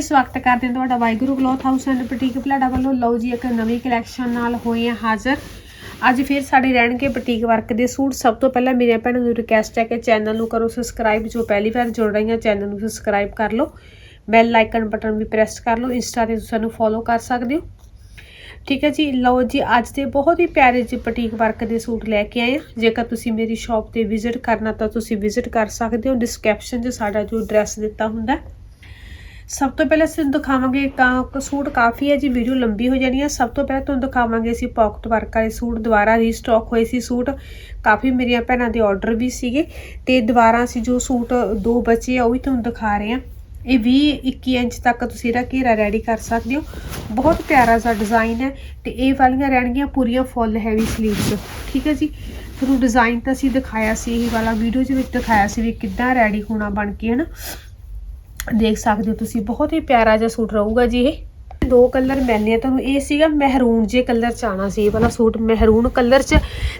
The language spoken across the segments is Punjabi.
ਸਵਾਗਤ ਕਰਦੇ ਹਾਂ ਤੁਹਾਡਾ Waheguru cloth house and boutique Palada ਵੱਲੋਂ। ਲਓ ਜੀ, ਇੱਕ ਨਵੀਂ ਕਲੈਕਸ਼ਨ ਨਾਲ ਹੋਏ ਹਾਂ ਹਾਜ਼ਰ। ਅੱਜ ਫਿਰ ਸਾਡੇ ਰਹਿਣਗੇ ਬੁਟੀਕ ਵਰਕ ਦੇ ਸੂਟ। ਸਭ ਤੋਂ ਪਹਿਲਾਂ ਮੇਰੇ ਭੈਣਾਂ ਨੂੰ ਰਿਕਵੈਸਟ ਹੈ ਕਿ ਚੈਨਲ ਨੂੰ ਕਰੋ ਸਬਸਕ੍ਰਾਈਬ ਜੋ ਪਹਿਲੀ ਵਾਰ ਜੁੜ ਰਹੀਆਂ ਚੈਨਲ ਨੂੰ ਸਬਸਕ੍ਰਾਈਬ ਕਰ ਲਓ। ਬੈਲ ਆਈਕਨ ਬਟਨ ਵੀ ਪ੍ਰੈਸ ਕਰ ਲਓ। ਇੰਸਟਾ ਤੇ ਤੁਸੀਂ ਸਾਨੂੰ ਫੋਲੋ ਕਰ ਸਕਦੇ ਹੋ। ਠੀਕ ਹੈ ਜੀ, ਲਓ ਜੀ, ਅੱਜ ਦੇ ਬਹੁਤ ਹੀ ਪਿਆਰੇ ਜਿਹੇ ਬੁਟੀਕ ਵਰਕ ਦੇ ਸੂਟ ਲੈ ਕੇ ਆਏ ਹਾਂ। ਜੇਕਰ ਤੁਸੀਂ ਮੇਰੀ ਸ਼ਾਪ ਤੇ ਵਿਜ਼ਿਟ ਕਰਨਾ ਤਾਂ ਤੁਸੀਂ ਵਿਜ਼ਿਟ ਕਰ ਸਕਦੇ ਹੋ। ਡਿਸਕ੍ਰਿਪਸ਼ਨ 'ਚ ਸਾਡਾ ਜੋ ਐਡਰੈਸ ਦਿੱਤਾ ਹੁੰਦਾ ਹੈ। ਸਭ ਤੋਂ ਪਹਿਲਾਂ ਅਸੀਂ ਦਿਖਾਵਾਂਗੇ ਤਾਂ ਸੂਟ ਕਾਫੀ ਹੈ ਜੀ, ਵੀਡੀਓ ਲੰਬੀ ਹੋ ਜਾਣੀ ਹੈ। ਸਭ ਤੋਂ ਪਹਿਲਾਂ ਤੁਹਾਨੂੰ ਦਿਖਾਵਾਂਗੇ ਅਸੀਂ ਪਾਕਟ ਵਰਕ ਵਾਲੇ ਸੂਟ, ਦੁਬਾਰਾ ਰੀਸਟਾਕ ਹੋਏ ਸੀ ਸੂਟ। ਕਾਫੀ ਮੇਰੀਆਂ ਭੈਣਾਂ ਦੇ ਆਰਡਰ ਵੀ ਸੀਗੇ ਤੇ ਦੁਬਾਰਾ ਅਸੀਂ ਜੋ ਸੂਟ ਦੋ ਬਚੇ ਆ, ਉਹ ਵੀ ਤੁਹਾਨੂੰ ਦਿਖਾ ਰਹੇ ਹਾਂ। ਇਹ 20 21 ਇੰਚ ਤੱਕ ਤੁਸੀਂ ਇਹਦਾ ਘੇਰਾ ਰੈਡੀ ਕਰ ਸਕਦੇ ਹੋ। ਬਹੁਤ ਪਿਆਰਾ ਜਿਹਾ ਡਿਜ਼ਾਈਨ ਹੈ ਤੇ ਇਹ ਵਾਲੀਆਂ ਰਹਿਣਗੀਆਂ ਪੂਰੀਆਂ ਫੁੱਲ ਹੈਵੀ ਸਲੀਵਸ ਠੀਕ ਹੈ ਜੀ? ਤੁਹਾਨੂੰ ਡਿਜ਼ਾਈਨ ਤਾਂ ਅਸੀਂ ਦਿਖਾਇਆ ਸੀ, ਇਹ ਵਾਲਾ ਵੀਡੀਓ ਦੇ ਵਿੱਚ ਦਿਖਾਇਆ ਸੀ ਵੀ ਕਿੱਦਾਂ ਰੈਡੀ ਹੋਣਾ ਬਣ ਕੇ, ਹਨਾ? ਦੇਖ ਸਕਦੇ ਹੋ ਤੁਸੀਂ, ਬਹੁਤ ਹੀ ਪਿਆਰਾ ਜਿਹਾ ਸੂਟ ਰਹੂਗਾ ਜੀ ਇਹ। ਦੋ ਕਲਰ ਮੈਨੇ ਆ ਤੁਹਾਨੂੰ, ਇਹ ਸੀਗਾ ਮਹਿਰੂਨ ਜੇ ਕਲਰ ਚ ਆਣਾ ਸੀ ਇਹ ਵਾਲਾ ਸੂਟ, ਮਹਿਰੂਨ ਕਲਰ ਚ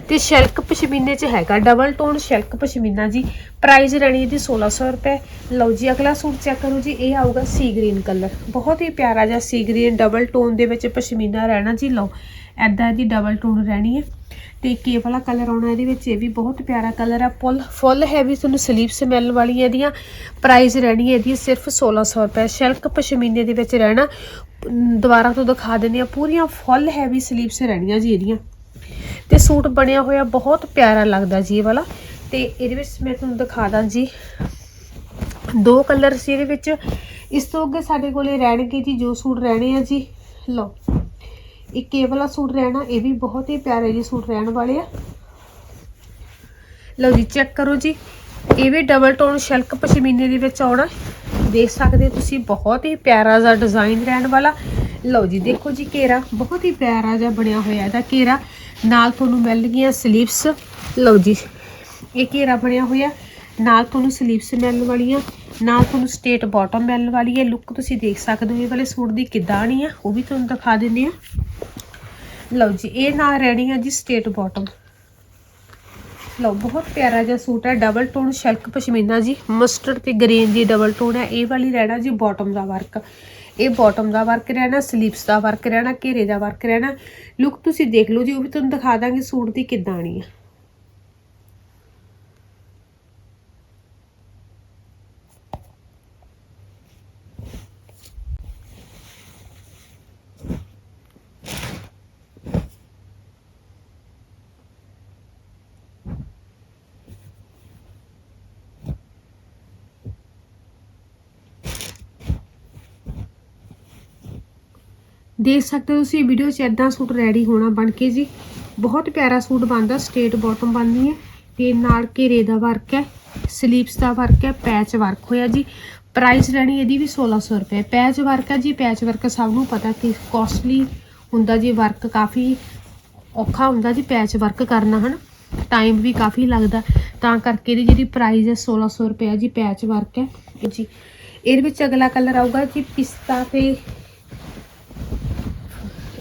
ਤੇ ਸ਼ਿਲਕ ਪਸ਼ਮੀਨੇ ਚ ਹੈਗਾ ਡਬਲ ਟੋਨ ਸ਼ਿਲਕ ਪਸ਼ਮੀਨਾ ਜੀ। ਪ੍ਰਾਈਸ ਰਹਿਣੀ ਇਹਦੀ 1600 ਰੁਪਏ। ਲਓ ਜੀ, ਅਗਲਾ ਸੂਟ ਚੈੱਕ ਕਰੋ ਜੀ, ਇਹ ਆਊਗਾ ਸੀ ਗ੍ਰੀਨ ਕਲਰ। ਬਹੁਤ ਹੀ ਪਿਆਰਾ ਜਿਹਾ ਸੀ ਗ੍ਰੀਨ ਡਬਲ ਟੋਨ ਦੇ ਵਿੱਚ ਪਸ਼ਮੀਨਾ ਰਹਿਣਾ ਜੀ, ਲਓ। ਐਦਾਂ ਇਹਦੀ ਡਬਲ ਟੋਨ ਰਹਿਣੀ ਹੈ। ਤੇ ਕੇ ਵਾਲਾ ਕਲਰ ਆਉਣਾ ਇਹਦੇ ਵਿੱਚ, ਇਹ ਵੀ ਬਹੁਤ ਪਿਆਰਾ ਕਲਰ ਆ। ਫੁੱਲ ਫੁੱਲ ਹੈਵੀ ਤੁਹਾਨੂੰ ਸਲੀਵ ਸਮੈਲ ਵਾਲੀ ਇਹਦੀਆਂ। ਪ੍ਰਾਈਸ ਰਹਿਣੀ ਹੈ ਇਹਦੀ ਸਿਰਫ 1600 ਰੁਪਏ। ਸ਼ਿਲਕ ਪਸ਼ਮੀਨੇ ਦੇ ਵਿੱਚ ਰਹਿਣਾ। ਦੁਬਾਰਾ ਤੋਂ ਦਿਖਾ ਦਿੰਦੇ ਆ ਪੂਰੀਆਂ ਫੁੱਲ ਹੈਵੀ ਸਲੀਵਸ ਰਹਿਣੀਆਂ ਜੀ ਇਹਦੀਆਂ। ਤੇ ਸੂਟ ਬਣਿਆ ਹੋਇਆ ਬਹੁਤ ਪਿਆਰਾ ਲੱਗਦਾ ਜੀ ਇਹ ਵਾਲਾ। ਤੇ ਇਹਦੇ ਵਿੱਚ ਮੈਂ ਤੁਹਾਨੂੰ ਦਿਖਾ ਦਾਂ ਜੀ। ਦੋ ਕਲਰ ਸੀ ਇਹਦੇ ਵਿੱਚ। ਇਸ ਤੋਂ ਅੱਗੇ ਸਾਡੇ ਕੋਲੇ ਰਹਿਣਗੇ ਜੀ ਜੋ ਸੂਟ ਰਹਿਣੇ ਆ ਜੀ। ਲਓ। ਇੱਕ ਇਹ ਵਾਲਾ ਸੂਟ ਰਹਿਣਾ, ਇਹ ਵੀ ਬਹੁਤ ਹੀ ਪਿਆਰੇ ਜੀ ਸੂਟ ਰਹਿਣ ਵਾਲੇ ਆ। ਲਓ ਜੀ ਚੈੱਕ ਕਰੋ ਜੀ। ਇਹ ਵੀ ਡਬਲ ਟੋਨ ਸ਼ਿਲਕ ਪਸ਼ਮੀਨੇ ਦੇ ਵਿੱਚ ਆਉਣਾ। ਦੇਖ ਸਕਦੇ ਹੋ ਤੁਸੀਂ, ਬਹੁਤ ਹੀ ਪਿਆਰਾ ਜਿਹਾ ਡਿਜ਼ਾਈਨ ਰਹਿਣ ਵਾਲਾ। ਲਓ ਜੀ, ਦੇਖੋ ਜੀ ਘੇਰਾ, ਬਹੁਤ ਹੀ ਪਿਆਰਾ ਜਿਹਾ ਬਣਿਆ ਹੋਇਆ ਇਹਦਾ ਘੇਰਾ। ਨਾਲ ਤੁਹਾਨੂੰ ਮਿਲ ਗਈਆਂ ਸਲੀਵਸ ਲਓ ਜੀ, ਇਹ ਘੇਰਾ ਬਣਿਆ ਹੋਇਆ। ਨਾਲ ਤੁਹਾਨੂੰ ਸਲੀਵਸ ਮਿਲਣ ਵਾਲੀਆਂ। ਨਾਲ ਤੁਹਾਨੂੰ ਸਟੇਟ ਬਾਟਮ ਮਿਲਣ ਵਾਲੀ ਹੈ ਲੁੱਕ ਤੁਸੀਂ ਦੇਖ ਸਕਦੇ ਹੋ, ਇਹ ਵਾਲੇ ਸੂਟ ਦੀ ਕਿੱਦਾਂ ਆਣੀ ਆ, ਉਹ ਵੀ ਤੁਹਾਨੂੰ ਦਿਖਾ ਦਿੰਦੇ ਆ ਲਓ ਜੀ, ਇਹ ਨਾਲ ਰਹਿਣੀ ਆ ਜੀ ਸਟੇਟ ਬਾਟਮ ਲਓ, ਬਹੁਤ ਪਿਆਰਾ ਜਿਹਾ ਸੂਟ ਹੈ ਡਬਲ ਟੋਨ ਸ਼ਿਲਕ ਪਸ਼ਮੀਨਾ ਜੀ ਮਸਟਰਡ ਤੇ ਗ੍ਰੀਨ ਦੀ ਡਬਲ ਟੋਨ ਹੈ, ਇਹ ਵਾਲੀ ਰਹਿਣਾ ਜੀ ਬਾਟਮ ਦਾ ਵਰਕ ਇਹ ਬਾਟਮ ਦਾ ਵਰਕ ਰਹਿਣਾ ਸਲੀਵਸ ਦਾ ਵਰਕ ਰਹਿਣਾ, ਘੇਰੇ ਦਾ ਵਰਕ ਰਹਿਣਾ। ਲੁੱਕ ਤੁਸੀਂ ਦੇਖ ਲਓ ਜੀ, ਉਹ ਵੀ ਤੁਹਾਨੂੰ ਦਿਖਾ ਦਾਂਗੇ ਸੂਟ ਦੀ ਕਿੱਦਾਂ ਆਣੀ ਆ। ਦੇਖ ਸਕਦੇ ਹੋ ਤੁਸੀਂ ਵੀਡੀਓ 'ਚ ਇਦਾਂ ਸੂਟ ਰੈਡੀ ਹੋਣਾ ਬਣ ਕੇ ਜੀ। ਬਹੁਤ ਪਿਆਰਾ ਸੂਟ ਬਣਦਾ ਸਟੇਟ ਬਾਟਮ ਬਣਦੀ ਹੈ ਤੇ ਨਾਲ ਘੇਰੇ ਦਾ ਵਰਕ ਹੈ ਸਲੀਵਸ ਦਾ ਵਰਕ ਹੈ ਪੈਚ ਵਰਕ ਹੋਇਆ ਜੀ। ਪ੍ਰਾਈਸ ਰਹਿਣੀ ਇਹਦੀ ਵੀ 1600 ਰੁਪਏ। ਪੈਚ ਵਰਕ ਹੈ ਜੀ ਪੈਚ ਵਰਕ ਸਭ ਨੂੰ ਪਤਾ ਕਿ ਕੋਸਟਲੀ ਹੁੰਦਾ ਜੀ ਵਰਕ ਕਾਫੀ ਔਖਾ ਹੁੰਦਾ ਜੀ ਪੈਚ ਵਰਕ ਕਰਨਾ, ਹਨ। ਟਾਈਮ ਵੀ ਕਾਫੀ ਲੱਗਦਾ। ਤਾਂ ਕਰਕੇ ਇਹਦੀ ਜਿਹੜੀ ਪ੍ਰਾਈਸ ਹੈ 1600 ਰੁਪਏ ਜੀ ਪੈਚ ਵਰਕ ਹੈ। ਜੀ, ਇਹਦੇ ਵਿੱਚ ਅਗਲਾ ਕਲਰ ਆਊਗਾ ਜੀ, ਪਿਸਤਾ ਤੇ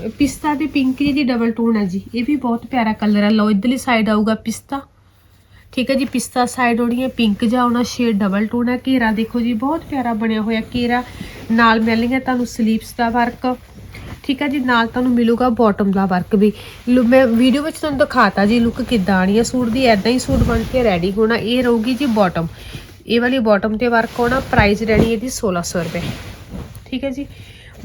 ਪਿਸਤਾ ਤੇ ਪਿੰਕ ਦੀ ਡਬਲ ਟੋਨ ਹੈ ਜੀ। ਇਹ ਵੀ ਬਹੁਤ ਪਿਆਰਾ ਕਲਰ ਹੈ। ਲਓ, ਇਧਰਲੀ ਸਾਈਡ ਆਊਗਾ ਪਿਸਤਾ। ਠੀਕ ਹੈ ਜੀ, ਪਿਸਤਾ ਸਾਈਡ ਹੋਣੀ ਹੈ ਪਿੰਕ ਜਾਂ ਉਹਨਾਂ ਸ਼ੇਡ ਡਬਲ ਟੋਨ ਹੈ। ਘੇਰਾ ਦੇਖੋ ਜੀ, ਬਹੁਤ ਪਿਆਰਾ ਬਣਿਆ ਹੋਇਆ ਘੇਰਾ। ਨਾਲ ਮਿਲਣਗੇ ਤੁਹਾਨੂੰ ਸਲੀਵਸ ਦਾ ਵਰਕ ਠੀਕ ਹੈ ਜੀ, ਨਾਲ ਤੁਹਾਨੂੰ ਮਿਲੂਗਾ ਬਾਟਮ ਦਾ ਵਰਕ ਵੀ। ਲੁ- ਮੈਂ ਵੀਡੀਓ ਵਿੱਚ ਤੁਹਾਨੂੰ ਦਿਖਾਤਾ ਜੀ ਲੁੱਕ ਕਿੱਦਾਂ ਆਣੀ ਹੈ। ਸੂਟ ਦੀ ਐਦਾਂ ਹੀ ਸੂਟ ਬਣ ਕੇ ਰੈਡੀ ਹੋਣਾ। ਇਹ ਰਹੂਗੀ ਜੀ ਬਾਟਮ ਇਹ ਵਾਲੀ ਬਾਟਮ ਤੇ ਵਰਕ ਹੋਣਾ। ਪ੍ਰਾਈਸ ਰਹਿਣੀ ਇਹਦੀ 1600 ਰੁਪਏ। ਠੀਕ ਹੈ ਜੀ।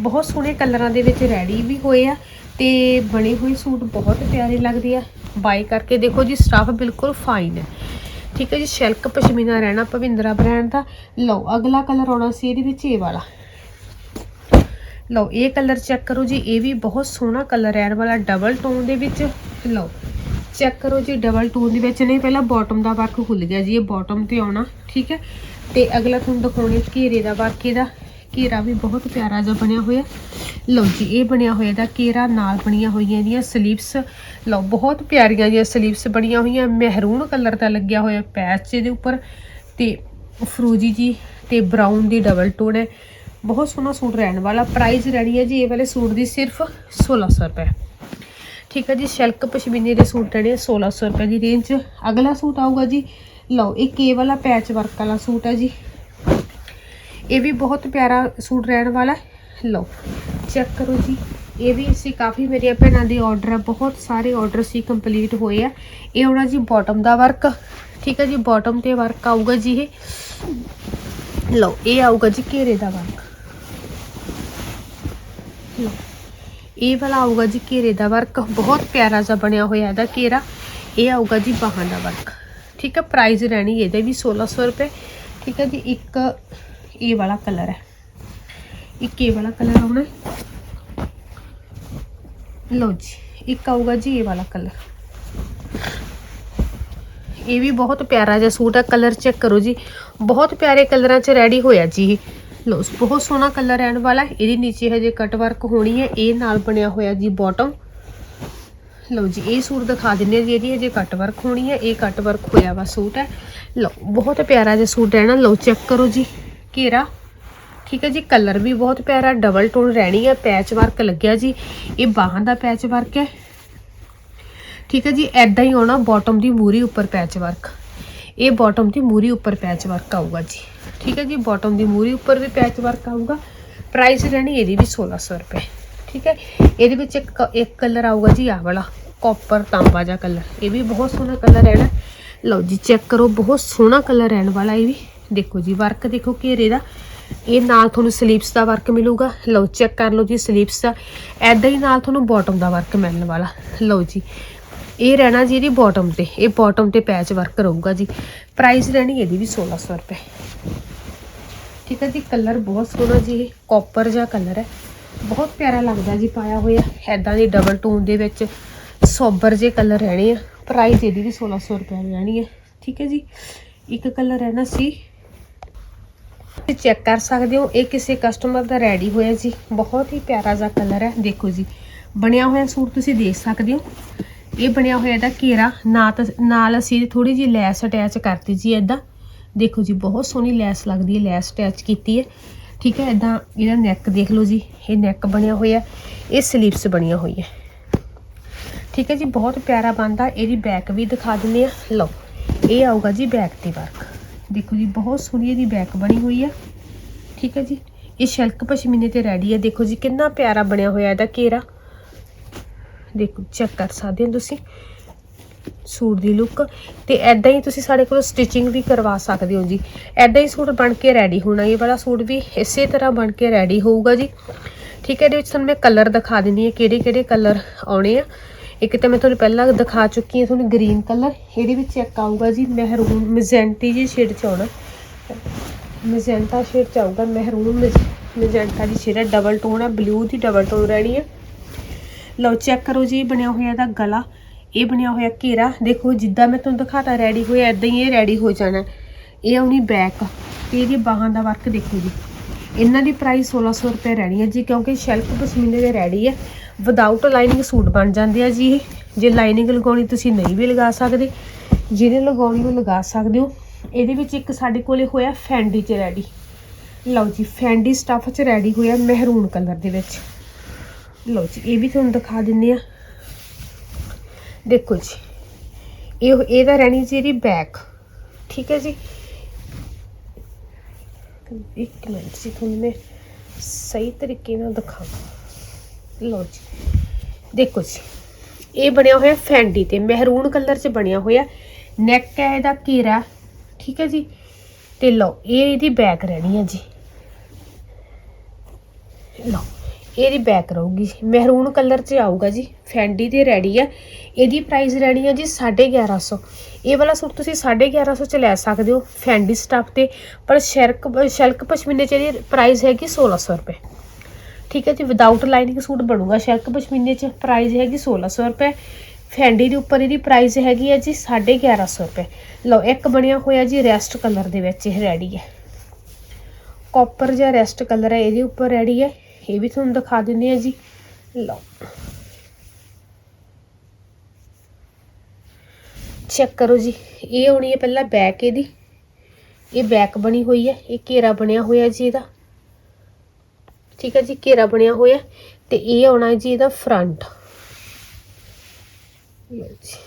ਬਹੁਤ ਸੋਹਣੇ ਕਲਰਾਂ ਦੇ ਵਿੱਚ ਰੈਡੀ ਵੀ ਹੋਏ ਆ ਤੇ ਬਣੇ ਹੋਏ ਸੂਟ ਬਹੁਤ ਪਿਆਰੇ ਲੱਗਦੇ ਆ। ਬਾਈ ਕਰਕੇ ਦੇਖੋ ਜੀ ਸਟਾਫ ਬਿਲਕੁਲ ਫਾਈਨ ਹੈ। ਠੀਕ ਹੈ ਜੀ ਸ਼ਿਲਕ ਪਸ਼ਮੀਨਾ ਰਹਿਣਾ ਭਵਿੰਦਰਾ ਬ੍ਰਾਂਡ ਦਾ। ਲਓ, ਅਗਲਾ ਕਲਰ ਆਉਣਾ ਸੀ ਇਹਦੇ ਵਿੱਚ, ਇਹ ਵਾਲਾ। ਲਓ, ਇਹ ਕਲਰ ਚੈੱਕ ਕਰੋ ਜੀ, ਇਹ ਵੀ ਬਹੁਤ ਸੋਹਣਾ ਕਲਰ ਰਹਿਣ ਵਾਲਾ ਡਬਲ ਟੋਨ ਦੇ ਵਿੱਚ। ਲਓ ਚੈੱਕ ਕਰੋ ਜੀ ਡਬਲ ਟੋਨ ਦੇ ਵਿੱਚ ਨਹੀਂ, ਪਹਿਲਾਂ ਬਾਟਮ ਦਾ ਵਰਕ ਖੁੱਲ ਗਿਆ ਜੀ, ਇਹ ਬਾਟਮ ਤੇ ਆਉਣਾ, ਠੀਕ ਹੈ। ਤੇ ਅਗਲਾ ਤੁਹਾਨੂੰ ਦਿਖਾਉਣੇ ਘੇਰੇ ਦਾ ਵਰਕ ਇਹਦਾ। ਘੇਰਾ ਵੀ ਬਹੁਤ ਪਿਆਰਾ ਜਿਹਾ ਬਣਿਆ ਹੋਇਆ। ਲਓ ਜੀ, ਇਹ ਬਣਿਆ ਹੋਇਆ ਇਹਦਾ ਘੇਰਾ ਨਾਲ ਬਣੀਆਂ ਹੋਈਆਂ ਇਹਦੀਆਂ ਸਲੀਵਸ ਲਓ, ਬਹੁਤ ਪਿਆਰੀਆਂ ਜਿਹੀਆਂ ਸਲੀਵਸ ਬਣੀਆਂ ਹੋਈਆਂ। ਮਹਿਰੂਨ ਕਲਰ ਦਾ ਲੱਗਿਆ ਹੋਇਆ ਪੈਚ ਇਹਦੇ ਉੱਪਰ ਤੇ ਫਰੋਜੀ ਜੀ ਤੇ ਬਰਾਊਨ ਦੀ ਡਬਲ ਟੋਨ ਹੈ। ਬਹੁਤ ਸੋਹਣਾ ਸੂਟ ਰਹਿਣ ਵਾਲਾ। ਪ੍ਰਾਈਸ ਰਹਿਣੀ ਹੈ ਜੀ ਇਹ ਵਾਲੇ ਸੂਟ ਦੀ ਸਿਰਫ 1600 ਰੁਪਏ। ਠੀਕ ਹੈ ਜੀ, ਸ਼ਲਕ ਪਸ਼ਮੀਨੇ ਦੇ ਸੂਟ ਜਿਹੜੇ 1600 ਰੁਪਏ ਦੀ ਰੇਂਜ 'ਚ ਅਗਲਾ ਸੂਟ ਆਊਗਾ ਜੀ। ਲਓ, ਇਹ ਕੇ ਵਾਲਾ ਪੈਚ ਵਰਕ ਵਾਲਾ ਸੂਟ ਹੈ ਜੀ। ਇਹ ਵੀ ਬਹੁਤ ਪਿਆਰਾ ਸੂਟ ਰਹਿਣ ਵਾਲਾ ਲਓ ਚੈੱਕ ਕਰੋ ਜੀ। ਇਹ ਵੀ ਅਸੀਂ ਕਾਫੀ ਮੇਰੀਆਂ ਭੈਣਾਂ ਦੇ ਆਰਡਰ ਬਹੁਤ ਸਾਰੇ ਆਰਡਰ ਸੀ ਕੰਪਲੀਟ ਹੋਏ ਆ। ਇਹ ਆਉਣਾ ਜੀ ਬਾਟਮ ਦਾ ਵਰਕ ਠੀਕ ਹੈ ਜੀ ਬਾਟਮ ਤੇ ਵਰਕ ਆਊਗਾ ਜੀ ਇਹ। ਲਓ, ਇਹ ਆਊਗਾ ਜੀ ਘੇਰੇ ਦਾ ਵਰਕ ਲਓ, ਇਹ ਵਾਲਾ ਆਊਗਾ ਜੀ ਘੇਰੇ ਦਾ ਵਰਕ ਬਹੁਤ ਪਿਆਰਾ ਜਿਹਾ ਬਣਿਆ ਹੋਇਆ ਇਹਦਾ ਘੇਰਾ। ਇਹ ਆਊਗਾ ਜੀ ਬਾਹਾਂ ਦਾ ਵਰਕ ਠੀਕ ਹੈ ਪ੍ਰਾਈਸ ਰਹਿਣੀ ਇਹਦੇ ਵੀ 1600 ਰੁਪਏ। ਠੀਕ ਹੈ ਜੀ, ਇੱਕ ਇਹ ਵਾਲਾ ਕਲਰ ਹੈ। ਇੱਕ ਇਹ ਵਾਲਾ ਕਲਰ ਆਉਣਾ ਲਓ ਜੀ, ਇੱਕ ਆਊਗਾ ਜੀ ਇਹ ਵਾਲਾ ਕਲਰ ਇਹ ਵੀ ਬਹੁਤ ਪਿਆਰਾ ਜਿਹਾ ਸੂਟ ਹੈ ਕਲਰ ਚੈੱਕ ਕਰੋ ਜੀ। ਬਹੁਤ ਪਿਆਰੇ ਕਲਰਾਂ 'ਚ ਰੈਡੀ ਹੋਇਆ ਜੀ ਇਹ। ਲਓ, ਬਹੁਤ ਸੋਹਣਾ ਕਲਰ ਰਹਿਣ ਵਾਲਾ ਇਹਦੇ ਨੀਚੇ ਹਜੇ ਕਟ ਵਰਕ ਹੋਣੀ ਹੈ। ਇਹ ਨਾਲ ਬਣਿਆ ਹੋਇਆ ਜੀ ਬਾਟਮ ਲਓ ਜੀ, ਇਹ ਸੂਟ ਦਿਖਾ ਦਿੰਨੇ ਜੀ। ਇਹਦੀ ਹਜੇ ਕੱਟ ਵਰਕ ਹੋਣੀ ਹੈ। ਇਹ ਕੱਟ ਵਰਕ ਹੋਇਆ ਵਾ ਸੂਟ ਹੈ। ਲਓ, ਬਹੁਤ ਪਿਆਰਾ ਜਿਹਾ ਸੂਟ ਰਹਿਣਾ। ਲਓ ਚੈੱਕ ਕਰੋ ਜੀ। ਘੇਰਾ। ਠੀਕ ਹੈ ਜੀ ਕਲਰ ਵੀ ਬਹੁਤ ਪਿਆਰਾ ਡਬਲ ਟੋਨ ਰਹਿਣੀ ਹੈ ਪੈਚ ਵਰਕ ਲੱਗਿਆ ਜੀ। ਇਹ ਬਾਹਾਂ ਦਾ ਪੈਚ ਵਰਕ ਹੈ। ਠੀਕ ਹੈ ਜੀ ਐਦਾਂ ਹੀ ਆਉਣਾ ਬਾਟਮ ਦੀ ਮੂਰੀ ਉੱਪਰ ਪੈਚ ਵਰਕ ਇਹ ਬਾਟਮ ਦੀ ਮੂਰੀ ਉੱਪਰ ਪੈਚ ਵਰਕ ਆਊਗਾ ਜੀ। ਠੀਕ ਹੈ ਜੀ ਬਾਟਮ ਦੀ ਮੂਰੀ ਉੱਪਰ ਵੀ ਪੈਚ ਵਰਕ ਆਊਗਾ। ਪ੍ਰਾਈਸ ਰਹਿਣੀ ਇਹਦੀ ਵੀ 1600 ਰੁਪਏ। ਠੀਕ ਹੈ, ਇਹਦੇ ਵਿੱਚ ਇੱਕ ਇੱਕ ਕਲਰ ਆਊਗਾ ਜੀ, ਆਹ ਵਾਲਾ ਕਾਪਰ ਤਾਂਬਾ ਜਿਹਾ ਕਲਰ ਇਹ ਵੀ ਬਹੁਤ ਸੋਹਣਾ ਕਲਰ ਰਹਿਣਾ। ਲਓ ਜੀ ਚੈੱਕ ਕਰੋ, ਬਹੁਤ ਸੋਹਣਾ ਕਲਰ ਰਹਿਣ ਵਾਲਾ ਇਹ ਵੀ। ਦੇਖੋ ਜੀ ਵਰਕ ਦੇਖੋ ਘੇਰੇ ਦਾ। ਇਹ ਨਾਲ ਤੁਹਾਨੂੰ ਸਲੀਵਸ ਦਾ ਵਰਕ ਮਿਲੂਗਾ। ਲਓ ਚੈੱਕ ਕਰ ਲਓ ਜੀ ਸਲੀਵਸ ਦਾ। ਐਦਾਂ ਹੀ ਨਾਲ ਤੁਹਾਨੂੰ ਬਾਟਮ ਦਾ ਵਰਕ ਮਿਲਣ ਵਾਲਾ। ਲਓ ਜੀ, ਇਹ ਰਹਿਣਾ ਜੀ ਇਹਦੀ ਬਾਟਮ ਤੇ। ਇਹ ਬਾਟਮ ਤੇ ਪੈਚ ਵਰਕ ਰਹੂਗਾ ਜੀ। ਪ੍ਰਾਈਸ ਰਹਿਣੀ ਇਹਦੀ ਵੀ 1600 ਰੁਪਏ। ਠੀਕ ਹੈ ਜੀ ਕਲਰ ਬਹੁਤ ਸੋਹਣਾ ਜੀ ਇਹ। ਕਾਪਰ ਜਿਹਾ ਕਲਰ ਹੈ। ਬਹੁਤ ਪਿਆਰਾ ਲੱਗਦਾ ਜੀ, ਪਾਇਆ ਹੋਇਆ। ਐਦਾਂ ਦੀ ਡਬਲ ਟੋਨ ਦੇ ਵਿੱਚ ਸੋਬਰ ਜੇ ਕਲਰ ਰਹਿਣੇ ਆ। ਪ੍ਰਾਈਸ ਇਹਦੀ ਵੀ 1600 ਰੁਪਏ ਰਹਿਣੀ ਹੈ। ਠੀਕ ਹੈ ਜੀ, ਇੱਕ ਕਲਰ ਰਹਿਣਾ ਸੀ ਤੁਸੀਂ ਚੈੱਕ ਕਰ ਸਕਦੇ ਹੋ, ਇਹ ਕਿਸੇ ਕਸਟਮਰ ਦਾ ਰੈਡੀ ਹੋਇਆ ਜੀ। ਬਹੁਤ ਹੀ ਪਿਆਰਾ ਜਿਹਾ ਕਲਰ ਹੈ, ਦੇਖੋ ਜੀ। ਬਣਿਆ ਹੋਇਆ ਸੂਟ ਤੁਸੀਂ ਦੇਖ ਸਕਦੇ ਹੋ। ਇਹ ਬਣਿਆ ਹੋਇਆ ਇਹਦਾ ਘੇਰਾ, ਨਾ ਤਾਂ ਨਾਲ ਅਸੀਂ ਥੋੜੀ ਜਿਹੀ ਲੈਸ ਅਟੈਚ ਕਰਤੀ ਜੀ ਇਦਾਂ ਦੇਖੋ ਜੀ, ਬਹੁਤ ਸੋਹਣੀ ਲੈਸ ਲੱਗਦੀ ਹੈ, ਲੈਸ ਅਟੈਚ ਕੀਤੀ ਹੈ। ਠੀਕ ਹੈ ਇਦਾਂ ਇਹਦਾ ਨੈਕ ਦੇਖ ਲਓ ਜੀ, ਇਹ ਨੈਕ ਬਣਿਆ ਹੋਇਆ, ਇਹ ਸਲੀਵਸ ਬਣੀਆਂ ਹੋਈ ਹੈ ਠੀਕ ਹੈ ਜੀ, ਬਹੁਤ ਪਿਆਰਾ ਬਣਦਾ, ਇਹਦੀ ਬੈਕ ਵੀ ਦਿਖਾ ਦਿੰਦੇ ਆ ਲਓ, ਇਹ ਆਊਗਾ ਜੀ ਬੈਕ ਤੇ ਵਰਕ ਦੇਖੋ ਜੀ, ਬਹੁਤ ਸੋਹਣੀ ਇਹਦੀ ਬੈਕ ਬਣੀ ਹੋਈ ਆ। ਠੀਕ ਹੈ ਜੀ। ਇਹ ਸ਼ਿਲਕ ਪਸ਼ਮੀਨੇ ਤੇ ਰੈਡੀ ਹੈ ਦੇਖੋ ਜੀ, ਕਿੰਨਾ ਪਿਆਰਾ ਬਣਿਆ ਹੋਇਆ ਇਹਦਾ ਘੇਰਾ। ਦੇਖੋ ਚੈੱਕ ਕਰ ਸਕਦੇ ਹੋ ਤੁਸੀਂ। ਸੂਟ ਦੀ ਲੁੱਕ ਤੇ ਐਦਾਂ ਹੀ ਤੁਸੀਂ ਸਾਡੇ ਕੋਲ ਸਟਿਚਿੰਗ ਵੀ ਕਰਵਾ ਸਕਦੇ ਹੋ ਜੀ। ਐਦਾਂ ਹੀ ਸੂਟ ਬਣ ਕੇ ਰੈਡੀ ਹੋਣਾ। ਇਹ ਵਾਲਾ ਸੂਟ ਵੀ ਇਸੇ ਤਰ੍ਹਾਂ ਬਣ ਕੇ ਰੈਡੀ ਹੋਊਗਾ ਜੀ। ਠੀਕ ਹੈ, ਇਹਦੇ ਵਿੱਚ ਤੁਹਾਨੂੰ ਮੈਂ ਕਲਰ ਦਿਖਾ ਦਿੰਦੀ ਹਾਂ ਕਿਹੜੇ ਕਿਹੜੇ ਕਲਰ ਆਉਣੇ ਆ। ਇੱਕ ਤਾਂ ਮੈਂ ਤੁਹਾਨੂੰ ਪਹਿਲਾਂ ਦਿਖਾ ਚੁੱਕੀ ਹਾਂ ਤੁਹਾਨੂੰ ਗ੍ਰੀਨ ਕਲਰ, ਇਹਦੇ ਵਿੱਚ ਇੱਕ ਆਊਗਾ ਜੀ ਮਹਿਰੂਨ ਮੈਜੈਂਟੀ ਜੀ ਸ਼ੇਡ ਚ ਆਉਣਾ। ਮੈਜੈਂਟਾ ਸ਼ੇਡ ਚ ਆਊਗਾ ਮਹਿਰੂਨ ਮੈਜੈਂਟਾ ਦੀ ਸ਼ੇਡ ਹੈ ਡਬਲ ਟੋਨ ਹੈ ਬਲੂ ਦੀ ਡਬਲ ਟੋਨ ਰਹਿਣੀ ਹੈ ਲਓ ਚੈੱਕ ਕਰੋ ਜੀ ਬਣਿਆ ਹੋਇਆ ਇਹਦਾ ਗਲਾ, ਇਹ ਬਣਿਆ ਹੋਇਆ ਘੇਰਾ। ਦੇਖੋ ਜਿੱਦਾਂ ਮੈਂ ਤੁਹਾਨੂੰ ਦਿਖਾਤਾ ਰੈਡੀ ਹੋਇਆ ਇਦਾਂ ਹੀ ਇਹ ਰੈਡੀ ਹੋ ਜਾਣਾ। ਇਹ ਆਉਣੀ ਬੈਕ ਤੇ ਇਹਦੀ ਬਾਹਾਂ ਦਾ ਵਰਕ ਦੇਖੋ ਜੀ। ਇਹਨਾਂ ਦੀ ਪ੍ਰਾਈਸ 1600 ਰੁਪਏ ਰਹਿਣੀ ਹੈ ਜੀ, ਕਿਉਂਕਿ ਸ਼ੈਲਫ ਪਸ਼ਮੀਨੇ ਦੇ ਰੈਡੀ ਹੈ ਵਿਦਆਊਟ ਲਾਈਨਿੰਗ ਸੂਟ ਬਣ ਜਾਂਦੇ ਆ ਜੀ ਇਹ। ਜੇ ਲਾਈਨਿੰਗ ਲਗਾਉਣੀ ਤੁਸੀਂ ਨਹੀਂ ਵੀ ਲਗਾ ਸਕਦੇ ਜਿਹਨੇ ਲਗਾਉਣੀ ਉਹ ਲਗਾ ਸਕਦੇ ਹੋ। ਇਹਦੇ ਵਿੱਚ ਇੱਕ ਸਾਡੇ ਕੋਲੇ ਹੋਇਆ ਫੈਂਡੀ ਚ ਰੈਡੀ ਲਓ ਜੀ ਫੈਂਡੀ ਸਟਫ ਚ ਰੈਡੀ ਹੋਇਆ ਮਹਿਰੂਨ ਕਲਰ ਦੇ ਵਿੱਚ। ਲਓ ਜੀ, ਇਹ ਵੀ ਤੁਹਾਨੂੰ ਦਿਖਾ ਦਿੰਨੇ ਆ। ਦੇਖੋ ਜੀ, ਇਹ ਇਹਦਾ ਰਹਿਣੀ ਜੀ ਇਹਦੀ ਬੈਕ ਠੀਕ ਹੈ ਜੀ? ਇੱਕ ਮਿੰਟ ਜੀ, ਤੁਹਾਨੂੰ ਮੈਂ ਸਹੀ ਤਰੀਕੇ ਨਾਲ ਦਿਖਾਵਾਂ। ਲਓ ਜੀ। ਦੇਖੋ ਜੀ, ਇਹ ਬਣਿਆ ਹੋਇਆ ਫੈਂਡੀ ਤੇ ਮਹਿਰੂਨ ਕਲਰ 'ਚ ਬਣਿਆ ਹੋਇਆ ਨੈਕ ਹੈ ਇਹਦਾ ਘੇਰਾ, ਠੀਕ ਹੈ ਜੀ? ਤੇ ਲਓ, ਇਹ ਇਹਦੀ ਬੈਕ ਰਹਿਣੀ ਹੈ ਜੀ। ਲਓ, ਇਹਦੀ ਬੈਕ ਰਹੂਗੀ। ਮਹਿਰੂਨ ਕਲਰ 'ਚ ਆਊਗਾ ਜੀ, ਫੈਂਡੀ ਤੇ ਰੈਡੀ ਹੈ ਇਹਦੀ ਪ੍ਰਾਈਸ ਰਹਿਣੀ ਹੈ ਜੀ 1150 ਇਹ ਵਾਲਾ ਸੂਟ ਤੁਸੀਂ 1150 ਚ ਲੈ ਸਕਦੇ ਹੋ ਫੈਂਡੀ ਸਟਫ ਤੇ, ਪਰ ਸ਼ਰਕ ਸ਼ਲਕ ਪਸ਼ਮੀਨੇ ਚ ਇਹਦੀ ਪ੍ਰਾਈਸ ਹੈਗੀ 1600 ਰੁਪਏ। ਠੀਕ ਹੈ ਜੀ ਵਿਦਆਊਟ ਲਾਈਨਿੰਗ ਸੂਟ ਬਣੂਗਾ। ਸ਼ਲਕ ਪਸ਼ਮੀਨੇ ਚ ਪ੍ਰਾਈਸ ਹੈਗੀ 1600 ਰੁਪਏ। ਫੈਂਡੀ ਦੇ ਉੱਪਰ ਇਹਦੀ ਪ੍ਰਾਈਸ ਹੈਗੀ ਹੈ ਜੀ 1150 ਰੁਪਏ। ਲਓ, ਇੱਕ ਬਣਿਆ ਹੋਇਆ ਜੀ ਰੈਸਟ ਕਲਰ ਦੇ ਵਿੱਚ, ਇਹ ਰੈਡੀ ਹੈ। ਕਾਪਰ ਜਾਂ ਰੈਸਟ ਕਲਰ ਹੈ, ਇਹਦੇ ਉੱਪਰ ਰੈਡੀ ਹੈ। ਇਹ ਵੀ ਤੁਹਾਨੂੰ ਦਿਖਾ ਦਿੰਦੇ ਆ ਜੀ। ਲਓ। ਚੈੱਕ ਕਰੋ ਜੀ, ਇਹ ਹੋਣੀ ਹੈ ਪਹਿਲਾਂ ਬੈਕ ਇਹਦੀ। ਇਹ ਬੈਕ ਬਣੀ ਹੋਈ ਹੈ, ਇਹ ਘੇਰਾ ਬਣਿਆ ਹੋਇਆ ਜੀ ਇਹਦਾ। ਠੀਕ ਹੈ ਜੀ, ਘੇਰਾ ਬਣਿਆ ਹੋਇਆ ਤੇ ਇਹ ਆਉਣਾ ਹੈ ਜੀ ਇਹਦਾ ਫਰੰਟ ਲਓ ਜੀ।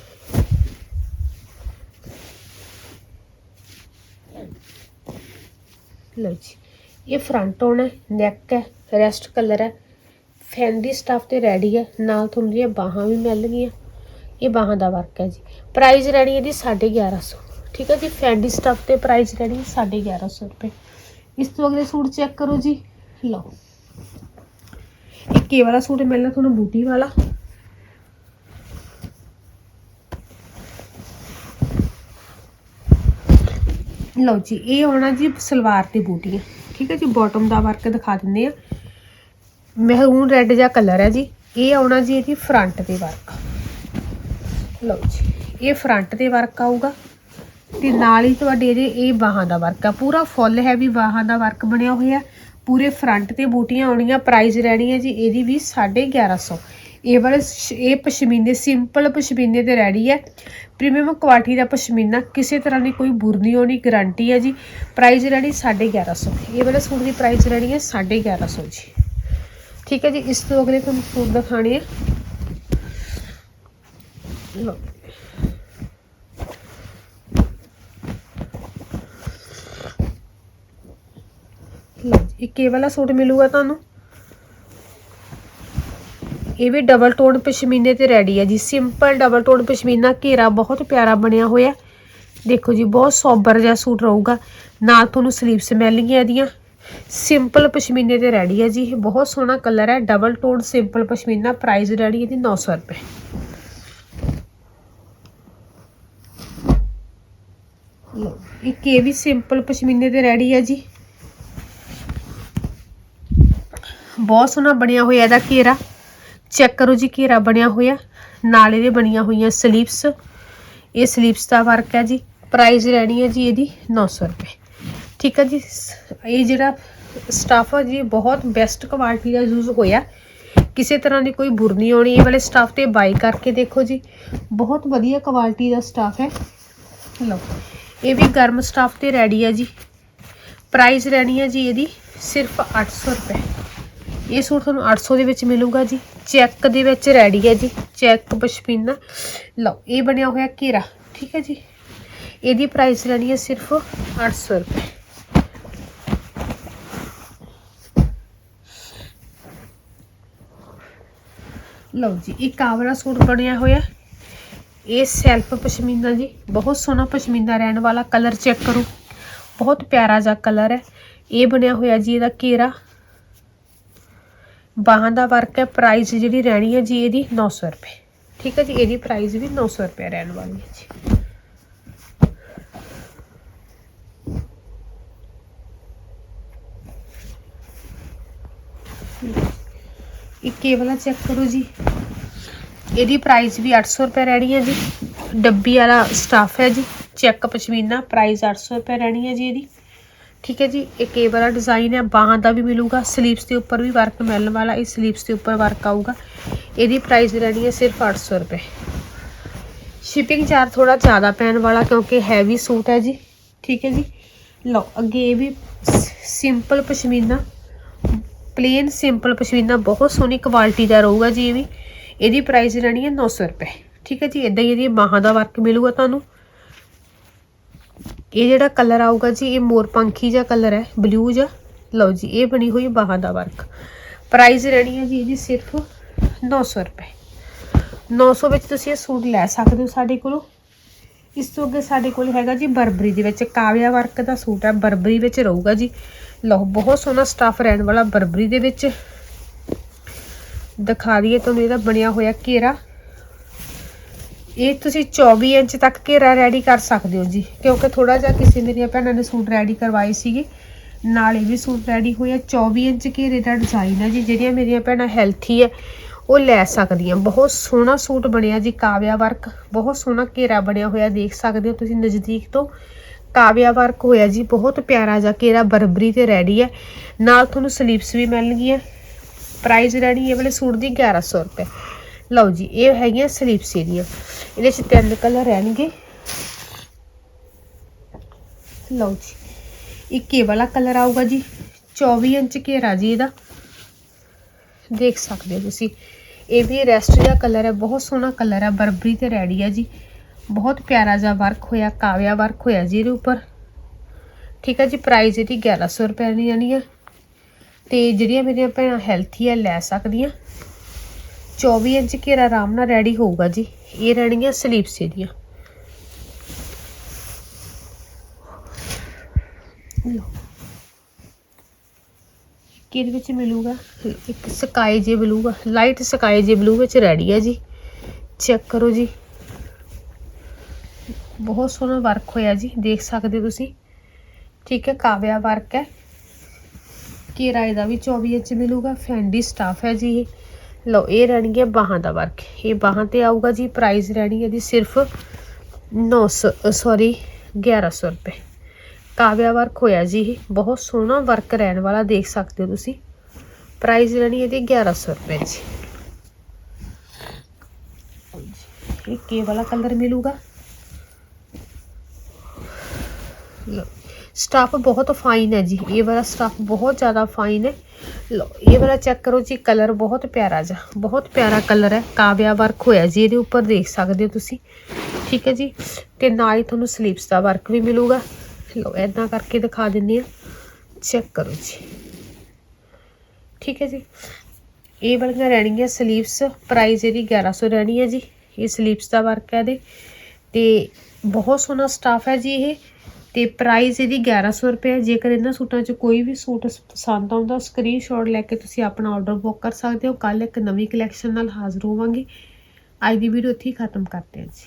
ਲਓ ਜੀ। ਇਹ ਫਰੰਟ ਆਉਣਾ ਨੈਕ ਹੈ ਰੈਸਟ ਕਲਰ ਹੈ। ਫੈਂਡੀ ਸਟਫ ਤੇ ਰੈਡੀ ਹੈ। ਨਾਲ ਤੁਹਾਨੂੰ ਦੀਆਂ ਬਾਹਾਂ ਵੀ ਮਿਲਣਗੀਆਂ। ਇਹ ਬਾਹਾਂ ਦਾ ਵਰਕ ਹੈ ਜੀ। ਪ੍ਰਾਈਸ ਰਹਿਣੀ ਹੈ ਜੀ 1150 ਠੀਕ ਹੈ ਜੀ ਫੈਂਡੀ ਸਟਫ ਤੇ ਪ੍ਰਾਈਸ ਰਹਿਣੀ ਹੈ 1150 ਰੁਪਏ। ਇਸ ਤੋਂ ਅਗਲੇ ਸੂਟ ਚੈੱਕ ਕਰੋ ਜੀ। ਲਓ। ਇੱਕ ਵਾਲਾ ਸੂਟ ਮਿਲਣਾ ਤੁਹਾਨੂੰ ਬੂਟੀ ਵਾਲਾ। ਲਓ ਜੀ, ਇਹ ਆਉਣਾ ਜੀ ਸਲਵਾਰ ਤੇ ਬੂਟੀਆਂ ਠੀਕ ਹੈ ਜੀ ਬਾਟਮ ਦਾ ਵਰਕ ਦਿਖਾ ਦਿੰਦੇ ਆ। ਮਹਿਰੂਨ ਰੈੱਡ ਜਿਹਾ ਕਲਰ ਹੈ ਜੀ। ਇਹ ਆਉਣਾ ਜੀ ਇਹਦੀ ਫਰੰਟ ਤੇ ਵਰਕ ਲਓ ਜੀ, ਇਹ ਫਰੰਟ ਤੇ ਵਰਕ ਆਊਗਾ। ਤੇ ਨਾਲ ਹੀ ਤੁਹਾਡੇ ਇਹਦੇ ਇਹ ਬਾਹਾਂ ਦਾ ਵਰਕ ਆ। ਪੂਰਾ ਫੁੱਲ ਹੈਵੀ ਬਾਹਾਂ ਦਾ ਵਰਕ ਬਣਿਆ ਹੋਇਆ। ਪੂਰੇ ਫਰੰਟ ਤੇ ਬੂਟੀਆਂ ਆਉਣੀਆਂ ਪ੍ਰਾਈਸ ਰਹਿਣੀ ਹੈ ਜੀ ਇਹਦੀ ਵੀ 1150 ਇਹ ਵਾਲੇ ਸ਼- ਇਹ ਪਸ਼ਮੀਨੇ ਸਿੰਪਲ ਪਸ਼ਮੀਨੇ ਤੇ ਰੈਡੀ ਹੈ। ਪ੍ਰੀਮੀਅਮ ਕੁਆਲਿਟੀ ਦਾ ਪਸ਼ਮੀਨਾ, ਕਿਸੇ ਤਰ੍ਹਾਂ ਦੀ ਕੋਈ ਬੁਰ ਨਹੀਂ ਹੋਣੀ ਗਾਰੰਟੀ ਹੈ ਜੀ। ਪ੍ਰਾਈਸ ਰਹਿਣੀ 1150 ਇਹ ਵਾਲੇ ਸੂਟ ਦੀ ਪ੍ਰਾਈਸ ਰਹਿਣੀ ਹੈ 1150 ਜੀ। ਠੀਕ ਹੈ ਜੀ, ਇਸ ਤੋਂ ਅਗਲੇ ਤੁਹਾਨੂੰ ਸੂਟ ਦਿਖਾਣੇ ਆ। ਲਓ। ਇੱਕ ਇਹ ਵਾਲਾ ਸੂਟ ਮਿਲੂਗਾ ਤੁਹਾਨੂੰ। ਇਹ ਵੀ ਡਬਲ ਟੋਨ ਪਸ਼ਮੀਨੇ ਤੇ ਰੈਡੀ ਹੈ ਜੀ। ਸਿੰਪਲ ਡਬਲ ਟੋਨ ਪਸ਼ਮੀਨਾ, ਘੇਰਾ ਬਹੁਤ ਪਿਆਰਾ ਬਣਿਆ ਹੋਇਆ। ਦੇਖੋ ਜੀ, ਬਹੁਤ ਸੋਬਰ ਜਿਹਾ ਸੂਟ ਰਹੂਗਾ। ਨਾ ਤੁਹਾਨੂੰ ਸਲੀਵਸ ਮਿਲਣਗੀਆਂ ਇਹਦੀਆਂ। ਸਿੰਪਲ ਪਸ਼ਮੀਨੇ ਤੇ ਰੈਡੀ ਹੈ ਜੀ। ਇਹ ਬਹੁਤ ਸੋਹਣਾ ਕਲਰ ਹੈ double tone simple pashmina price ready ਇਹਦੀ 900 ਰੁਪਏ। ਇੱਕ ਇਹ ਵੀ ਸਿੰਪਲ ਪਸ਼ਮੀਨੇ ਤੇ ਰੈਡੀ ਹੈ ਜੀ। ਬਹੁਤ ਸੋਹਣਾ ਬਣਿਆ ਹੋਇਆ ਇਹਦਾ ਘੇਰਾ। ਚੈੱਕ ਕਰੋ ਜੀ ਘੇਰਾ ਬਣਿਆ ਹੋਇਆ। ਨਾਲ ਇਹਦੇ ਬਣੀਆਂ ਹੋਈਆਂ ਸਲੀਵਸ ਇਹ ਸਲੀਵਸ ਦਾ ਵਰਕ ਹੈ ਜੀ। ਪ੍ਰਾਈਸ ਰਹਿਣੀ ਹੈ ਜੀ ਇਹਦੀ 900 ਰੁਪਏ। ਠੀਕ ਹੈ ਜੀ। ਸ- ਇਹ ਜਿਹੜਾ ਸਟਾਫ ਹੈ ਜੀ ਬਹੁਤ ਬੈਸਟ ਕੁਆਲਿਟੀ ਦਾ ਯੂਜ਼ ਹੋਇਆ। ਕਿਸੇ ਤਰ੍ਹਾਂ ਦੀ ਕੋਈ ਬੁਰ ਨਹੀਂ ਆਉਣੀ। ਇਹ ਵਾਲੇ ਸਟਾਫ ਤੇ ਬਾਈ ਕਰਕੇ ਦੇਖੋ ਜੀ। ਬਹੁਤ ਵਧੀਆ ਕੁਆਲਿਟੀ ਦਾ ਸਟਾਫ ਹੈ। ਲਓ, ਇਹ ਵੀ ਗਰਮ ਸਟਾਫ ਤੇ ਰੈਡੀ ਹੈ ਜੀ। ਪ੍ਰਾਈਸ ਰਹਿਣੀ ਹੈ ਜੀ ਇਹਦੀ ਸਿਰਫ 800 ਰੁਪਏ। ਇਹ ਸੂਟ ਤੁਹਾਨੂੰ 800 ਦੇ ਵਿੱਚ ਮਿਲੂਗਾ ਜੀ। ਚੈੱਕ ਦੇ ਵਿੱਚ ਰੈਡੀ ਹੈ ਜੀ। ਚੈੱਕ ਪਸ਼ਮੀਨਾ। ਲਓ, ਇਹ ਬਣਿਆ ਹੋਇਆ ਘੇਰਾ, ਠੀਕ ਹੈ ਜੀ। ਇਹਦੀ ਪ੍ਰਾਈਸ ਰਹਿਣੀ ਹੈ ਸਿਰਫ 800 ਰੁਪਏ। ਲਓ ਜੀ, ਇਹ ਕਾਵਰਾ ਸੂਟ ਬਣਿਆ ਹੋਇਆ। ਇਹ ਸੈਲਫ ਪਸ਼ਮੀਨਾ ਜੀ। ਬਹੁਤ ਸੋਹਣਾ ਪਸ਼ਮੀਨਾ ਰਹਿਣ ਵਾਲਾ। ਕਲਰ ਚੈੱਕ ਕਰੋ। ਬਹੁਤ ਪਿਆਰਾ ਜਿਹਾ ਕਲਰ ਹੈ। ਇਹ ਬਣਿਆ ਹੋਇਆ ਜੀ ਇਹਦਾ ਘੇਰਾ। ਬਾਹਾਂ ਦਾ ਵਰਕ ਹੈ ਪ੍ਰਾਈਸ ਜਿਹੜੀ ਰਹਿਣੀ ਹੈ ਜੀ ਇਹਦੀ 900 ਰੁਪਏ। ਠੀਕ ਹੈ ਜੀ, ਇਹਦੀ ਪ੍ਰਾਈਸ ਵੀ 900 ਰੁਪਏ ਰਹਿਣ ਵਾਲੀ ਹੈ ਜੀ। ਇੱਕ ਇਹ ਵਾਲਾ ਚੈੱਕ ਕਰੋ ਜੀ। ਇਹਦੀ ਪ੍ਰਾਈਸ ਵੀ 800 ਰੁਪਏ ਰਹਿਣੀ ਹੈ ਜੀ। ਡੱਬੀ ਵਾਲਾ ਸਟਾਫ ਹੈ ਜੀ। ਚੈੱਕ ਪਸ਼ਮੀਨਾ ਪ੍ਰਾਈਸ 800 ਰੁਪਏ ਰਹਿਣੀ ਹੈ ਜੀ ਇਹਦੀ। ਠੀਕ ਹੈ ਜੀ ਇੱਕ ਇਹ ਵਾਲਾ ਡਿਜ਼ਾਈਨ ਹੈ, ਬਾਹਾਂ ਦਾ ਵੀ ਮਿਲੂਗਾ ਸਲੀਵਸ ਦੇ ਉੱਪਰ ਵੀ ਵਰਕ ਮਿਲਣ ਵਾਲਾ, ਇਹ ਸਲੀਵਸ ਦੇ ਉੱਪਰ ਵਰਕ ਆਊਗਾ। ਇਹਦੀ ਪ੍ਰਾਈਸ ਰਹਿਣੀ ਹੈ ਸਿਰਫ 800 ਰੁਪਏ। ਸ਼ਿਪਿੰਗ ਚਾਰਜ ਥੋੜਾ ਜ਼ਿਆਦਾ ਪੈਣ ਵਾਲਾ ਕਿਉਂਕਿ ਹੈਵੀ ਸੂਟ ਹੈ ਜੀ, ਠੀਕ ਹੈ ਜੀ। ਲਓ, ਅੱਗੇ ਇਹ ਵੀ simple pashmina plain simple pashmina, ਬਹੁਤ ਸੋਹਣੀ ਕੁਆਲਿਟੀ ਦਾ ਰਹੂਗਾ ਜੀ ਇਹ ਵੀ। ਇਹਦੀ ਪ੍ਰਾਈਸ ਰਹਿਣੀ ਹੈ 900 ਰੁਪਏ। ਠੀਕ ਹੈ ਜੀ ਇਦਾਂ ਹੀ ਇਹਦੀ ਬਾਹਾਂ ਦਾ ਵਰਕ ਮਿਲੂਗਾ ਤੁਹਾਨੂੰ। ਇਹ ਜਿਹੜਾ ਕਲਰ ਆਊਗਾ ਜੀ, ਇਹ ਮੋਰ ਪੰਖੀ ਜਿਹਾ ਕਲਰ ਹੈ ਬਲੂ ਜਿਹਾ। ਲਓ ਜੀ, ਇਹ ਬਣੀ ਹੋਈ ਬਾਹਾਂ ਦਾ ਵਰਕ। ਪ੍ਰਾਈਸ ਰਹਿਣੀ ਹੈ ਜੀ, ਇਹਦੀ ਸਿਰਫ 900 ਰੁਪਏ। 900 ਵਿੱਚ ਤੁਸੀਂ ਇਹ ਸੂਟ ਲੈ ਸਕਦੇ ਹੋ ਸਾਡੇ ਕੋਲੋਂ। ਇਸ ਤੋਂ ਅੱਗੇ ਸਾਡੇ ਕੋਲ ਹੈਗਾ ਜੀ ਬਰਬਰੀ ਦੇ ਵਿੱਚ, ਕਾਵਿਆ ਵਰਕ ਦਾ ਸੂਟ ਹੈ, ਬਰਬਰੀ ਵਿੱਚ ਰਹੂਗਾ ਜੀ। ਲਓ, ਬਹੁਤ ਸੋਹਣਾ ਸਟਾਫ ਰਹਿਣ ਵਾਲਾ ਬਰਬਰੀ ਦੇ ਵਿੱਚ। ਦਿਖਾ ਦਈਏ ਤੁਹਾਨੂੰ ਇਹਦਾ ਬਣਿਆ ਹੋਇਆ ਘੇਰਾ। ਇਹ ਤੁਸੀਂ 24 ਇੰਚ ਤੱਕ ਘੇਰਾ ਰੈਡੀ ਕਰ ਸਕਦੇ ਹੋ ਜੀ। ਕਿਉਂਕਿ ਥੋੜਾ ਜਿਹਾ ਕਿਸੇ ਮੇਰੀਆਂ ਭੈਣਾਂ ਨੇ ਸੂਟ ਰੈਡੀ ਕਰਵਾਏ ਸੀਗੇ। ਨਾਲ ਇਹ ਵੀ ਸੂਟ ਰੈਡੀ ਹੋਇਆ 24 ਇੰਚ ਘੇਰੇ ਦਾ ਡਿਜ਼ਾਈਨ ਹੈ ਜੀ। ਜਿਹੜੀਆਂ ਮੇਰੀਆਂ ਭੈਣਾਂ ਹੈਲਥੀ ਹੈ ਉਹ ਲੈ ਸਕਦੀਆਂ। ਬਹੁਤ ਸੋਹਣਾ ਸੂਟ ਬਣਿਆ ਜੀ, ਕਾਵਿਆ ਵਰਕ ਬਹੁਤ ਸੋਹਣਾ ਘੇਰਾ ਬਣਿਆ ਹੋਇਆ, ਦੇਖ ਸਕਦੇ ਹੋ ਤੁਸੀਂ ਨਜ਼ਦੀਕ ਤੋਂ। ਕਾਵਿਆ ਵਰਕ ਹੋਇਆ ਜੀ, ਬਹੁਤ ਪਿਆਰਾ ਜਿਹਾ ਘੇਰਾ, ਬਰਬਰੀ ਤੇ ਰੈਡੀ ਹੈ ਨਾਲ ਤੁਹਾਨੂੰ ਸਲੀਵਸ ਵੀ ਮਿਲਣਗੀਆਂ। ਪ੍ਰਾਈਸ ਰਹਿਣੀ ਇਹ ਵਾਲੇ ਸੂਟ ਦੀ 1100 ਰੁਪਏ। ਲਓ ਜੀ, ਇਹ ਹੈਗੀਆਂ ਸਲੀਪਸ ਇਹਦੀਆਂ ਇਹਦੇ ਚ ਤਿੰਨ ਕਲਰ ਰਹਿਣਗੇ। ਲਓ ਜੀ, ਇੱਕ ਇਹ ਵਾਲਾ ਕਲਰ ਆਊਗਾ ਜੀ 24 ਇੰਚ ਘੇਰਾ ਜੀ ਇਹਦਾ। ਦੇਖ ਸਕਦੇ ਹੋ ਤੁਸੀਂ, ਇਹ ਵੀ ਰੈਸਟ ਜਿਹਾ ਕਲਰ ਹੈ, ਬਹੁਤ ਸੋਹਣਾ ਕਲਰ ਹੈ, ਬਰਬਰੀ ਤੇ ਰੈਡੀ ਹੈ ਜੀ। ਬਹੁਤ ਪਿਆਰਾ ਜਿਹਾ ਵਰਕ ਹੋਇਆ, ਕਾਵਿਆ ਵਰਕ ਹੋਇਆ ਜੀ ਇਹਦੇ ਉੱਪਰ। ਠੀਕ ਹੈ ਜੀ ਪ੍ਰਾਈਸ ਇਹਦੀ 1100 ਰੁਪਏ ਦੀ ਜਾਣੀ ਹੈ। ਤੇ ਜਿਹੜੀਆਂ ਮੇਰੀਆਂ ਭੈਣਾਂ ਹੈਲਥੀ ਹੈ, ਲੈ ਸਕਦੀਆਂ। 24 ਇੰਚ ਘੇਰਾ ਆਰਾਮ ਨਾਲ ਰੈਡੀ ਹੋਊਗਾ ਜੀ। ਇਹ ਰਹਿਣਗੀਆਂ ਸਲੀਪਸ ਇਹਦੀਆਂ ਲਓ। ਵਿੱਚ ਮਿਲੂਗਾ? ਇੱਕ ਸਕਾਈ ਜੇ ਬਲੂ ਆ ਲਾਈਟ ਸਕਾਈ ਜੇ ਬਲੂ ਵਿੱਚ ਰੈਡੀ ਹੈ ਜੀ। ਚੈੱਕ ਕਰੋ ਜੀ। ਬਹੁਤ ਸੋਹਣਾ ਵਰਕ ਹੋਇਆ ਜੀ, ਦੇਖ ਸਕਦੇ ਹੋ ਤੁਸੀਂ। ਠੀਕ ਹੈ, ਕਾਵਿਆ ਵਰਕ ਹੈ। ਘੇਰਾ ਇਹਦਾ ਵੀ 24 ਇੰਚ ਮਿਲੂਗਾ, ਫੈਂਡੀ ਸਟਾਫ ਹੈ ਜੀ ਇਹ। ਲਓ, ਇਹ ਰਹਿਣਗੇ ਬਾਹਾਂ ਦਾ ਵਰਕ। ਇਹ ਬਾਹਾਂ ਤੇ ਆਊਗਾ ਜੀ ਪ੍ਰਾਈਸ ਰਹਿਣੀ ਹੈ ਜੀ ਸਿਰਫ 900 ਸੌਰੀ 1100 ਰੁਪਏ। ਕਾਵਿਆ ਵਰਕ ਹੋਇਆ ਜੀ ਇਹ, ਬਹੁਤ ਸੋਹਣਾ ਵਰਕ ਰਹਿਣ ਵਾਲਾ ਦੇਖ ਸਕਦੇ ਹੋ ਤੁਸੀਂ। ਪ੍ਰਾਈਸ ਰਹਿਣੀ ਇਹਦੀ 1100 ਰੁਪਏ ਜੀ। ਇਹ ਕੇ ਵਾਲਾ ਕਲਰ ਮਿਲੂਗਾ? ਲਓ ਸਟਾਫ ਬਹੁਤ ਫਾਈਨ ਹੈ ਜੀ, ਇਹ ਵਾਲਾ ਸਟਾਫ ਬਹੁਤ ਜ਼ਿਆਦਾ ਫਾਈਨ ਹੈ। ਲਓ, ਇਹ ਵਾਲਾ ਚੈੱਕ ਕਰੋ ਜੀ ਕਲਰ ਬਹੁਤ ਪਿਆਰਾ ਜਿਹਾ, ਬਹੁਤ ਪਿਆਰਾ ਕਲਰ ਹੈ, ਕਾਵਿਆ ਵਰਕ ਹੋਇਆ ਜੀ, ਇਹਦੇ ਉੱਪਰ ਦੇਖ ਸਕਦੇ ਹੋ ਤੁਸੀਂ। ਠੀਕ ਹੈ ਜੀ, ਤੇ ਨਾਲ ਹੀ ਤੁਹਾਨੂੰ ਸਲੀਵਸ ਦਾ ਵਰਕ ਵੀ ਮਿਲੂਗਾ। ਲਓ ਇਦਾਂ ਕਰਕੇ ਦਿਖਾ ਦਿੰਨੀ ਆ ਚੈੱਕ ਕਰੋ ਜੀ। ਠੀਕ ਹੈ ਜੀ, ਇਹ ਵਾਲੀਆਂ ਰਹਿਣਗੀਆਂ ਸਲੀਵਸ ਪ੍ਰਾਈਸ ਇਹਦੀ 1100 ਰਹਿਣੀ ਹੈ ਜੀ, ਇਹ ਸਲੀਵਸ ਦਾ ਵਰਕ ਹੈ ਇਹਦੇ। ਤੇ ਬਹੁਤ ਸੋਹਣਾ ਸਟਾਫ ਹੈ ਜੀ ਇਹ। ਤੇ ਪ੍ਰਾਈਸ ਇਹਦੀ 1100 ਰੁਪਏ ਹੈ। ਜੇਕਰ ਇਹਨਾਂ ਸੂਟਾਂ 'ਚ ਕੋਈ ਵੀ ਸੂਟ ਪਸੰਦ ਆਉਂਦਾ ਸਕਰੀਨਸ਼ਾਟ ਲੈ ਕੇ ਤੁਸੀਂ ਆਪਣਾ ਆਰਡਰ ਬੁੱਕ ਕਰ ਸਕਦੇ ਹੋ। ਕੱਲ ਇੱਕ ਨਵੀਂ ਕਲੈਕਸ਼ਨ ਨਾਲ ਹਾਜ਼ਰ ਹੋਵਾਂਗੇ। ਅੱਜ ਦੀ ਵੀਡੀਓ ਇੱਥੇ ਹੀ ਖਤਮ ਕਰਦੇ ਹਾਂ ਜੀ।